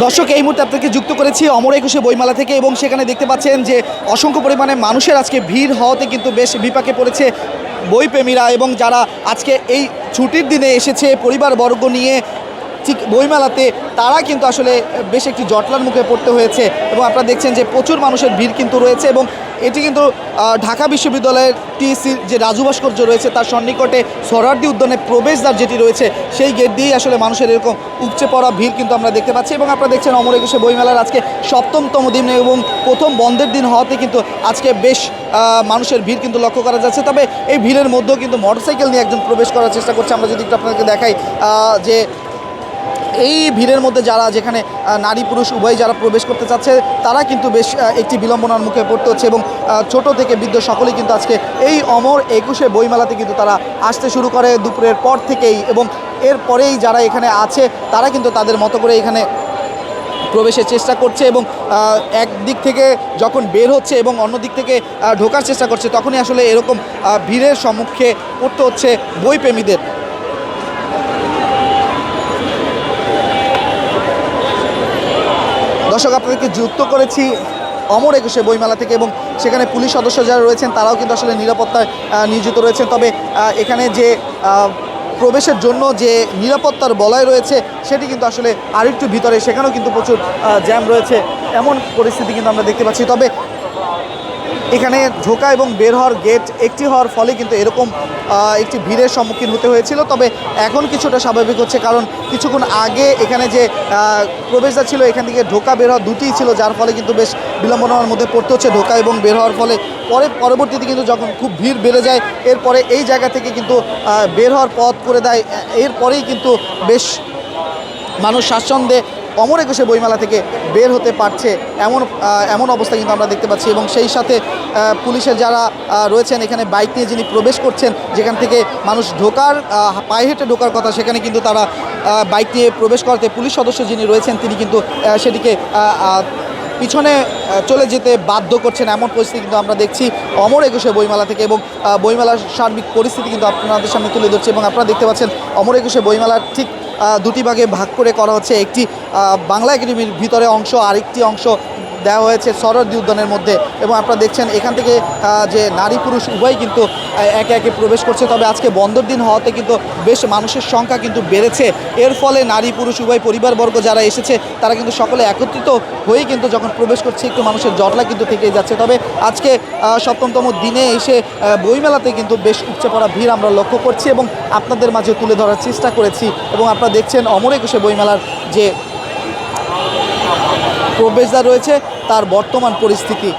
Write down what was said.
দর্শক, এই মুহূর্তে আপনাকে যুক্ত করেছি অমর একুশে বইমেলা থেকে এবং সেখানে দেখতে পাচ্ছেন যে অসংখ্য পরিমাণে মানুষের আজকে ভিড় হওয়াতে কিন্তু বেশ বিপাকে পড়েছে বইপ্রেমীরা এবং যারা আজকে এই ছুটির দিনে এসেছে পরিবারবর্গ নিয়ে ঠিক বইমেলাতে তারা কিন্তু আসলে বেশ একটি জটলার মুখে পড়তে হয়েছে এবং আপনারা দেখছেন যে প্রচুর মানুষের ভিড় কিন্তু রয়েছে এবং এটি কিন্তু ঢাকা বিশ্ববিদ্যালয়ের টিএসির যে রাজু ভাস্কর্য রয়েছে তার সন্নিকটে সরার্দি উদ্যানে প্রবেশদ্বার যেটি রয়েছে, সেই গেট দিয়েই আসলে মানুষের এরকম উপচে পড়া ভিড় কিন্তু আমরা দেখতে পাচ্ছি এবং আপনারা দেখছেন অমর একুশে বইমেলার আজকে সপ্তমতম দিন এবং প্রথম বন্ধের দিন হওয়াতে কিন্তু আজকে বেশ মানুষের ভিড় কিন্তু লক্ষ্য করা যাচ্ছে। তবে এই ভিড়ের মধ্যেও কিন্তু মোটরসাইকেল নিয়ে একজন প্রবেশ করার চেষ্টা করছে। আমরা যদি একটু আপনাদেরকে দেখাই যে এই ভিড়ের মধ্যে যারা, যেখানে নারী পুরুষ উভয় যারা প্রবেশ করতে চাচ্ছে, তারা কিন্তু বেশ একটি বিলম্বনার মুখে পড়তে হচ্ছে এবং ছোট থেকে বৃদ্ধ সকলেই কিন্তু আজকে এই অমর একুশে বইমেলাতে কিন্তু তারা আসতে শুরু করে দুপুরের পর থেকেই এবং এরপরেই যারা এখানে আছে, তারা কিন্তু তাদের মতো করে এখানে প্রবেশের চেষ্টা করছে এবং এক দিক থেকে যখন বের হচ্ছে এবং অন্য দিক থেকে ঢোকার চেষ্টা করছে, তখনই আসলে এরকম ভিড়ের সম্মুখে পড়তে হচ্ছে বইপ্রেমীদের। দর্শক, আপনাদেরকে যুক্ত করেছি অমর একুশে বইমেলা থেকে এবং সেখানে পুলিশ সদস্য যারা রয়েছেন, তারাও কিন্তু আসলে নিরাপত্তায় নিয়োজিত রয়েছেন। তবে এখানে যে প্রবেশের জন্য যে নিরাপত্তার বলয় রয়েছে, সেটি কিন্তু আসলে আরেকটু ভিতরে, সেখানেও কিন্তু প্রচুর জ্যাম রয়েছে। এমন পরিস্থিতি কিন্তু আমরা দেখতে পাচ্ছি। তবে এখানে ঢোকা এবং বের হওয়ার গেট একটি হওয়ার ফলে কিন্তু এরকম একটি ভিড়ের সম্মুখীন হতে হয়েছিল। তবে এখন কিছুটা স্বাভাবিক হচ্ছে কারণ কিছুক্ষণ আগে এখানে যে আহ, প্রবেশদ্বার ছিল এখান থেকে ঢোকা বের হওয়া দুটিই ছিল যার ফলে কিন্তু বেশ বিলম্বনার মধ্যে পড়তে হচ্ছে ঢোকা এবং বের হওয়ার ফলে। পরে পরবর্তীতে কিন্তু যখন খুব ভিড় বেড়ে যায় এরপরে এই জায়গা থেকে কিন্তু বের হওয়ার পথ করে দেয়। এরপরেই কিন্তু বেশ মানুষ স্বাচ্ছন্দ্যে অমর একুশে বইমেলা থেকে বের হতে পারছে এমন এমন অবস্থা কিন্তু আমরা দেখতে পাচ্ছি এবং সেই সাথে পুলিশের যারা রয়েছেন এখানে বাইক নিয়ে যিনি প্রবেশ করছেন যেখান থেকে মানুষ ঢোকার পায়ে হেঁটে ঢোকার কথা সেখানে কিন্তু তারা বাইক নিয়ে প্রবেশ করতে পুলিশ সদস্য যিনি রয়েছেন তিনি কিন্তু সেটিকে পিছনে চলে যেতে বাধ্য করছেন। এমন পরিস্থিতি কিন্তু আমরা দেখছি অমর একুশে বইমেলা থেকে এবং বইমেলার সার্বিক পরিস্থিতি কিন্তু আপনাদের সামনে তুলে ধরছে এবং আপনারা দেখতে পাচ্ছেন অমর একুশে বইমেলার ঠিক দুটি ভাগে ভাগ করে করা হচ্ছে। একটি বাংলা একাডেমির ভিতরে অংশ আরেকটি অংশ দেওয়া হয়েছে সরদি উদ্যানের মধ্যে এবং আপনারা দেখছেন এখান থেকে যে নারী পুরুষ উভয়ই কিন্তু একে একে প্রবেশ করছে। তবে আজকে বন্ধের দিন হওয়াতে কিন্তু বেশ মানুষের সংখ্যা কিন্তু বেড়েছে। এর ফলে নারী পুরুষ উভয় পরিবারবর্গ যারা এসেছে, তারা কিন্তু সকলে একত্রিত হয়েই কিন্তু যখন প্রবেশ করছে, একটু মানুষের জটলা কিন্তু থেকেই যাচ্ছে। তবে আজকে সপ্তমতম দিনে এসে বইমেলাতে কিন্তু বেশ উপচে পড়া ভিড় আমরা লক্ষ্য করছি এবং আপনাদের মাঝে তুলে ধরার চেষ্টা করেছি। এবং আপনারা দেখছেন অমর একুশে বইমেলার যে প্রবেশদ্বার রয়েছে তার বর্তমান পরিস্থিতি।